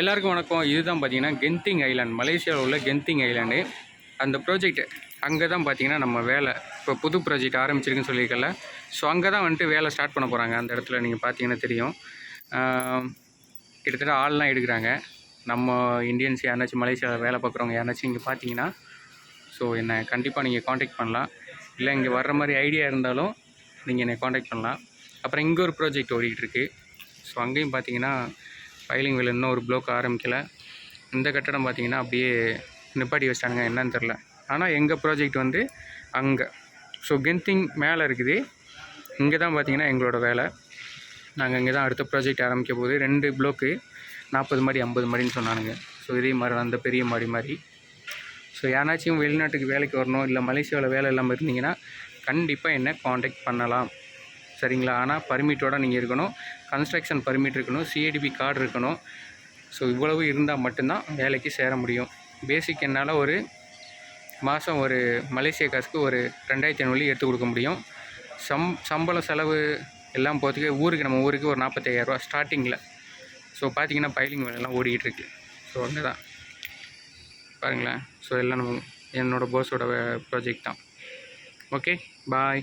எல்லாருக்கும் வணக்கம். இதுதான் பார்த்தீங்கன்னா கென்திங் ஐலாண்ட் மலேசியாவில் உள்ள கென்திங் ஐலாண்டு அந்த ப்ராஜெக்ட் அங்கே தான் பார்த்தீங்கன்னா நம்ம வேலை. இப்போ புது ப்ராஜெக்ட் ஆரம்பிச்சிருக்குன்னு சொல்லியிருக்கல ஸோ அங்கே தான் வந்துட்டு வேலை ஸ்டார்ட் பண்ண போகிறாங்க அந்த இடத்துல நீங்கள் பார்த்தீங்கன்னா தெரியும். கிட்டத்தட்ட ஆள்லாம் எடுக்கிறாங்க. நம்ம இந்தியன்ஸ் யாராச்சும் மலேசியாவில் வேலை பார்க்குறவங்க யாராச்சும் இங்கே பார்த்தீங்கன்னா ஸோ என்னை கண்டிப்பாக நீங்கள் காண்டாக்ட் பண்ணலாம். இல்லை இங்கே வர்ற மாதிரி ஐடியா இருந்தாலும் நீங்கள் என்னை காண்டாக்ட் பண்ணலாம். அப்புறம் இங்கே ஒரு ப்ராஜெக்ட் ஓடிக்கிட்டு இருக்குது ஸோ அங்கேயும் பார்த்தீங்கன்னா ஃபைலிங் வேலை இன்னும் ஒரு ப்ளோக் ஆரம்பிக்கலை. இந்த கட்டடம் பார்த்திங்கன்னா அப்படியே நிப்பாட்டி வச்சிட்டாங்க என்னன்னு தெரில ஆனால் எங்கள் ப்ராஜெக்ட் வந்து அங்கே. ஸோ கென்திங் மேலே இருக்குது. இங்கே தான் பார்த்தீங்கன்னா எங்களோட வேலை. நாங்கள் இங்கே தான் அடுத்த ப்ராஜெக்ட் ஆரம்பிக்க போகுது. ரெண்டு ப்ளோக்கு நாற்பது மாடி ஐம்பது மாடின்னு சொன்னானுங்க. ஸோ இதே மாதிரி அந்த பெரிய மாடி மாதிரி. ஸோ யாராச்சும் வெளிநாட்டுக்கு வேலைக்கு வரணும் இல்லை மலேசியாவில் வேலை இல்லாமல் இருந்தீங்கன்னா கண்டிப்பாக என்ன காண்டாக்ட் பண்ணலாம். சரிங்களா? ஆனால் பர்மிட்டோட நீங்கள் இருக்கணும். கன்ஸ்ட்ரக்ஷன் பர்மிட் இருக்கணும். சிஏடிபி கார்டு இருக்கணும். ஸோ இவ்வளவு இருந்தால் மட்டும்தான் வேலைக்கு சேர முடியும். பேசிக் என்னால் ஒரு மாதம் ஒரு மலேசிய காசுக்கு ஒரு ரெண்டாயிரத்தி ஐநூறு எடுத்து கொடுக்க முடியும். சம் சம்பள செலவு எல்லாம் போகிறதுக்கு ஊருக்கு நம்ம ஊருக்கு ஒரு நாற்பத்தையாயிரரூவா ஸ்டார்டிங்கில் ஸோ பார்த்தீங்கன்னா பைலிங் வேலைலாம் ஓடிக்கிட்டு இருக்கு. ஸோ அங்கே தான் பாருங்களேன். ஸோ எல்லாம் நம்ம என்னோடய போஸோட ப்ராஜெக்ட் தான். Okay bye